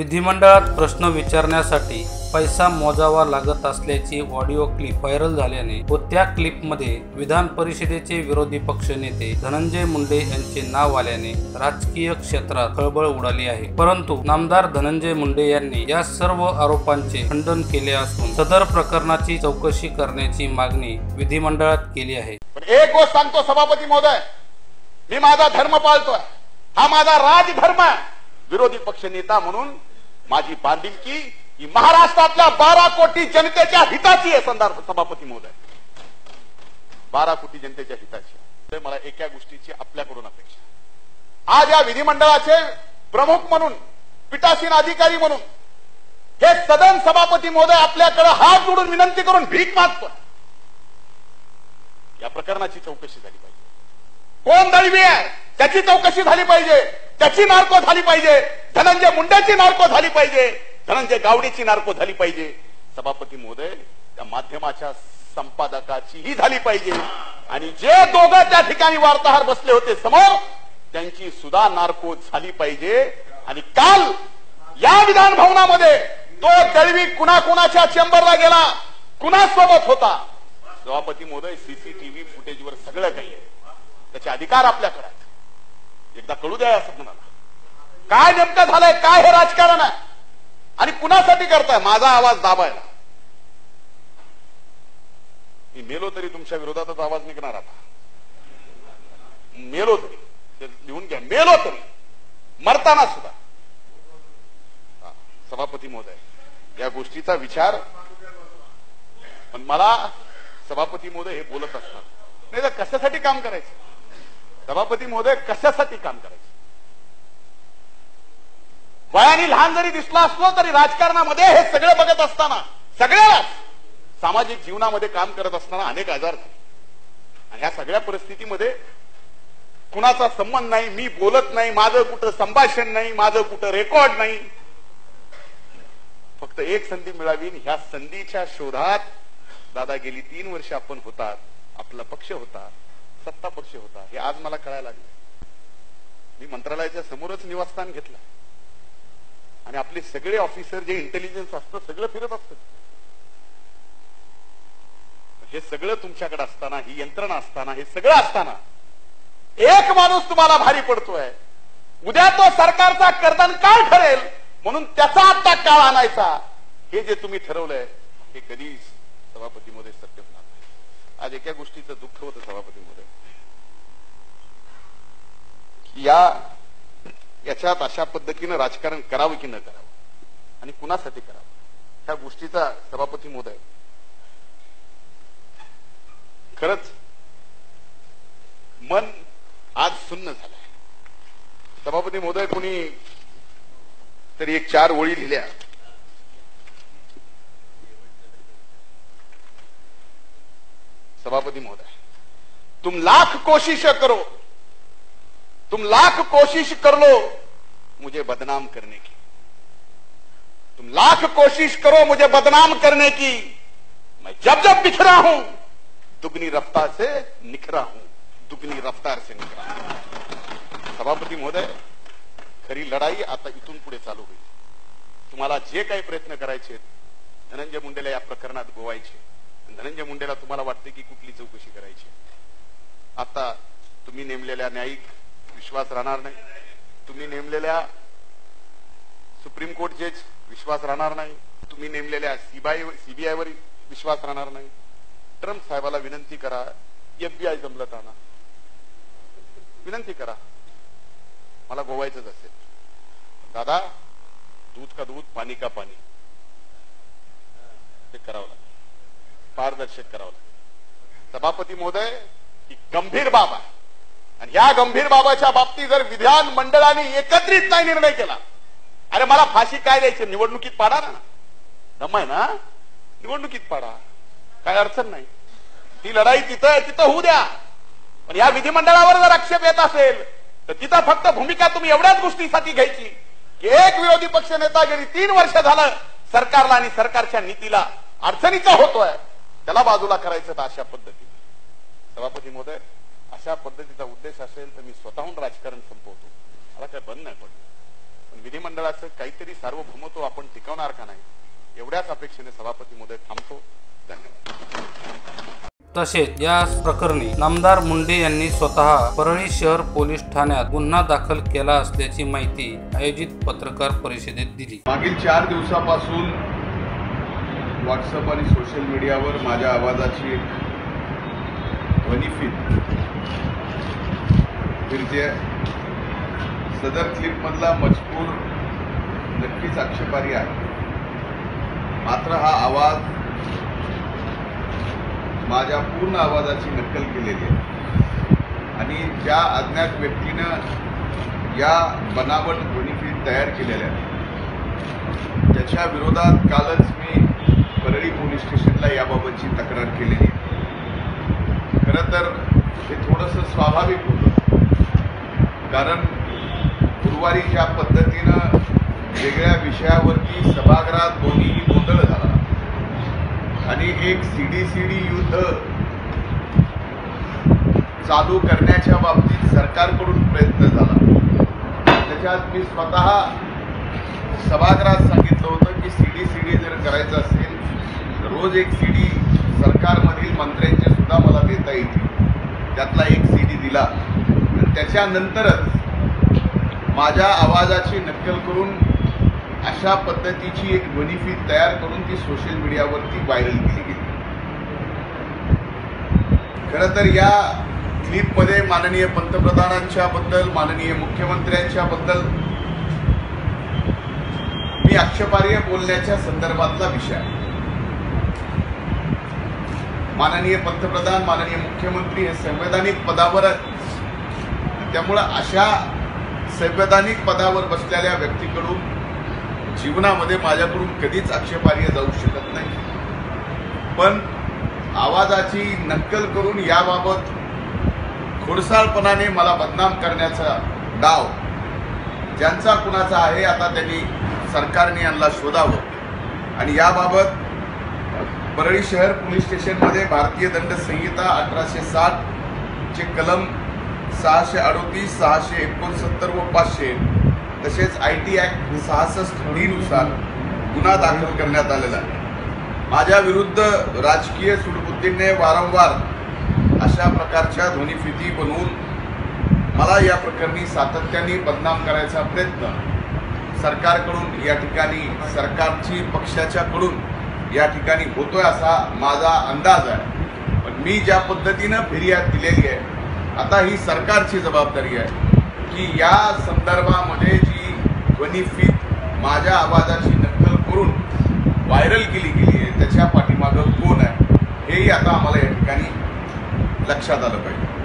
विधिमंडळात प्रश्न विचारण्यासाठी पैसा मोजावा लागत असल्याची ऑडिओ क्लिप व्हायरल झाल्याने व त्या क्लिपमध्ये विधान परिषदेचे विरोधी पक्ष नेते धनंजय मुंडे यांचे नाव आल्याने राजकीय क्षेत्रात खळबळ उडाली आहे. परंतु नामदार धनंजय मुंडे यांनी या सर्व आरोपांचे खंडन केले असून सदर प्रकरणाची चौकशी करण्याची मागणी विधिमंडळात केली आहे. एक गोष्ट सांगतो सभापती महोदय मी माझा धर्म पाळतोय. हा माझा राजधर्म विरोधी पक्ष नेता म्हणून माझी बांधिलकी ही महाराष्ट्रातल्या बारा कोटी जनतेच्या हिताची आहे संदर्भ सभापती महोदय. बारा कोटी जनतेच्या हिताची मला एका गोष्टीची आपल्याकडून अपेक्षा आज या विधिमंडळाचे प्रमुख म्हणून पीठासीन अधिकारी म्हणून हे सदन सभापती महोदय आपल्याकडे हात जोडून विनंती करून भीक मागतो या प्रकरणाची चौकशी झाली पाहिजे. कोण दळवी आहे? त्याची चौकशी झाली पाहिजे. त्याची नार्को झाली पाहिजे. धनंजय मुंड्याची नार्को झाली पाहिजे. धनंजय गावडीची नार्को झाली पाहिजे. सभापती महोदय त्या माध्यमाच्या संपादकाचीही झाली पाहिजे. आणि जे दोघं त्या ठिकाणी वार्ताहर बसले होते समोर त्यांची सुद्धा नार्को झाली पाहिजे. आणि काल या विधान भवनामध्ये तो दळवी कुणाकुणाच्या चेंबरला गेला. कुणासोबत होता? सभापती महोदय सीसीटीव्ही फुटेजवर सगळं काही आहे. त्याचे अधिकार आपल्याकडे एकदा कळू द्या या कुणाला काय नेमकं झालंय काय हे राजकारण आहे? आणि कुणासाठी करताय? माझा आवाज दाबायला. मी मेलो तरी तुमच्या विरोधातच आवाज निघणार आता. मेलो तरी. ते लिहून घ्या. मेलो तरी. मरताना सुद्धा. हा, सभापती महोदय या गोष्टीचा विचार. पण मला सभापती महोदय हे बोलत असतात. नाही तर कशासाठी काम करायचं? सभापती महोदय कशासाठी काम करायचं? वयाने लहान जरी दिसला असलो तरी राजकारणामध्ये हे सगळं बघत असताना सगळ्यालाच सामाजिक जीवनामध्ये काम करत असताना अनेक आजार झाले. आणि ह्या सगळ्या परिस्थितीमध्ये कुणाचा संबंध नाही मी बोलत नाही माझं कुठं संभाषण नाही माझं कुठं रेकॉर्ड नाही. फक्त एक संधी मिळावी ह्या संधीच्या शोधात दादा गेली तीन वर्ष आपण होतात आपला पक्ष होता. सत्ता पक्ष होता. हे आज मला कळायला लागले. मी मंत्रालयाच्या समोरच निवासस्थान घेतलं. आणि आपले सगळे ऑफिसर जे इंटेलिजन्स असतं सगळं फिरत असत. हे सगळं तुमच्याकडे असताना ही यंत्रणा असताना हे सगळं असताना एक माणूस तुम्हाला भारी पडतोय. उद्या तो सरकारचा कर्तन काय ठरेल? म्हणून त्याचा आता काळ आणायचा. हे जे तुम्ही ठरवलंय हे कधीच सभापतीमध्ये सत्य होणार आज एका गोष्टीचं दुःख होतं सभापती मोदय या याच्यात अशा पद्धतीनं राजकारण करावं की न करावं? आणि कुणासाठी करावं? ह्या गोष्टीचा सभापती मोदय खरंच मन आज सुन्न झालंय. सभापती मोदय कोणी तरी एक चार ओळी लिहिल्या. सभापती महोदय, तुम लाख कोशिश करो, तुम लाख कोशिश कर लो मुझे बदनाम करने की। तुम लाख कोशिश करो मुझे बदनाम करने की। मैं जब जब बिखरा हूँ, दुगनी रफ्तार से निखरा हूँ, दुगनी रफ्तार से निखरा सभापती महोदय, खरी लढाई आता इथून पुढे चालू होईल। तुम्हाला जे काही प्रयत्न करायचे धनंजय मुंडेला या प्रकरणात गोवायचे धनंजय मुंडेला तुम्हाला वाटते की कुठली चौकशी करायची? आता तुम्ही नेमलेल्या न्यायिक विश्वास राहणार नाही. तुम्ही नेमलेल्या सुप्रीम कोर्ट जज विश्वास राहणार नाही. तुम्ही नेमलेल्या सीबीआय सीबीआयवर विश्वास राहणार नाही. ट्रम्प साहेबाला विनंती करा एफबीआय जमलत आणा. विनंती करा. मला गोवायचंच असेल. दादा दूध का दूध पाणी का पाणी? ते करावं लागेल. पारदर्शक करावं लागतं. सभापती महोदय ही गंभीर बाब आहे. आणि या गंभीर बाबाच्या बाबतीत जर विधान मंडळाने एकत्रित नाही निर्णय केला अरे मला फाशी काय द्यायची? निवडणुकीत पाडा ना. दम आहे ना? निवडणुकीत पाडा. काय अडचण नाही. ती लढाई तिथं तिथं होऊ द्या. पण या विधिमंडळावर जर आक्षेप येत असेल तर तिथं फक्त भूमिका तुम्ही एवढ्याच गोष्टीसाठी घ्यायची की एक विरोधी पक्ष नेता गेली तीन वर्ष झालं सरकारला आणि सरकारच्या नीतीला अडचणीचा होतोय त्याला बाजूला करायचं तर अशा पद्धतीने सभापती महोदय अशा पद्धतीचा उद्देश असेल तर मी स्वतःहून राजकारण संपवतो. मला काय बंद नाही पडलं पण विधिमंडळाचं काहीतरी सार्वभौमत्व आपण टिकवणार का नाही एवढ्याच अपेक्षेने सभापती मोदय थांबतो. धन्यवाद. तसेच या प्रकरणी नामदार मुंडे यांनी स्वतः परळी शहर पोलीस ठाण्यात गुन्हा दाखल केला असल्याची माहिती आयोजित पत्रकार परिषदेत दिली. मागील चार दिवसापासून व्हॉट्सअप आणि सोशल मीडियावर माझ्या आवाजाची एक ध्वनिफीत फिरते सदर क्लिपमधला मजकूर नक्कीच आक्षेपारी आहे. मात्र हा आवाज माझ्या पूर्ण आवाजाची नक्कल केलेली आहे. आणि ज्या अज्ञात व्यक्तीनं या बनावट ध्वनिफीत तयार केलेल्या त्याच्या विरोधात कालच मी परळी पोलीस स्टेशनला याबाबतची तक्रार केलेली. आहे खरं तर हे थोडंसं स्वाभाविक होतं. कारण गुरुवारी ज्या पद्धतीनं वेगळ्या विषयावरती सभागृहात दोन्हीही गोंधळ झाला. आणि एक सीडी सीडी युद्ध चालू करण्याच्या बाबतीत सरकारकडून प्रयत्न झाला. त्याच्यात मी स्वतः सभागृहात की सीडी सीडी जर करायचं असेल रोज एक सीडी सरकारमधील मंत्र्यांचे सुद्धा मला देता येतील त्यातला एक सीडी दिला. त्याच्यानंतरच माझ्या आवाजाची नक्कल करून अशा पद्धतीची एक ध्वनिफीत तयार करून ती सोशल मीडियावरती व्हायरल केली गेली. खरं तर या क्लिपमध्ये माननीय पंतप्रधानांच्या बद्दल माननीय मुख्यमंत्र्यांच्या बद्दल मी आक्षेपार्ह बोलण्याच्या संदर्भातला विषय आहे. माननीय पंतप्रधान माननीय मुख्यमंत्री हे संवैधानिक पदावर त्यामुळं अशा संवैधानिक पदावर बसलेल्या व्यक्तीकडून जीवनामध्ये माझ्याकडून कधीच आक्षेपार्ह जाऊ शकत नाही. पण आवाजाची नक्कल करून याबाबत खोडसाळपणाने मला बदनाम करण्याचा डाव ज्यांचा कुणाचा आहे आता त्यांनी सरकारने यांना शोधावं. आणि याबाबत परळी शहर पोलीस स्टेशनमध्ये भारतीय दंड संहिता अठराशे साठ चे कलम सहाशे अडोतीस सहाशे एकोणसत्तर व पाचशे तसेच आय टी ॲक्ट सहासष्टनुसार गुन्हा दाखल करण्यात आलेला आहे. माझ्या विरुद्ध राजकीय सुडबुद्धीने वारंवार अशा प्रकारच्या ध्वनिफिती बनवून मला या प्रकरणी सातत्याने बदनाम करायचा प्रयत्न सरकारकडून या ठिकाणी सरकारची पक्षाच्याकडून या ठिकाणी होतोय असा माझा अंदाज आहे. पण मी ज्या पद्धतीनं फिर्याद दिलेली आहे आता ही सरकारची जबाबदारी आहे की या संदर्भामध्ये जी ध्वनिफीत माझ्या आवाजाची नक्कल करून व्हायरल केली गेली आहे त्याच्या पाठीमागं कोण आहे हेही आता आम्हाला या ठिकाणी लक्षात आलं पाहिजे.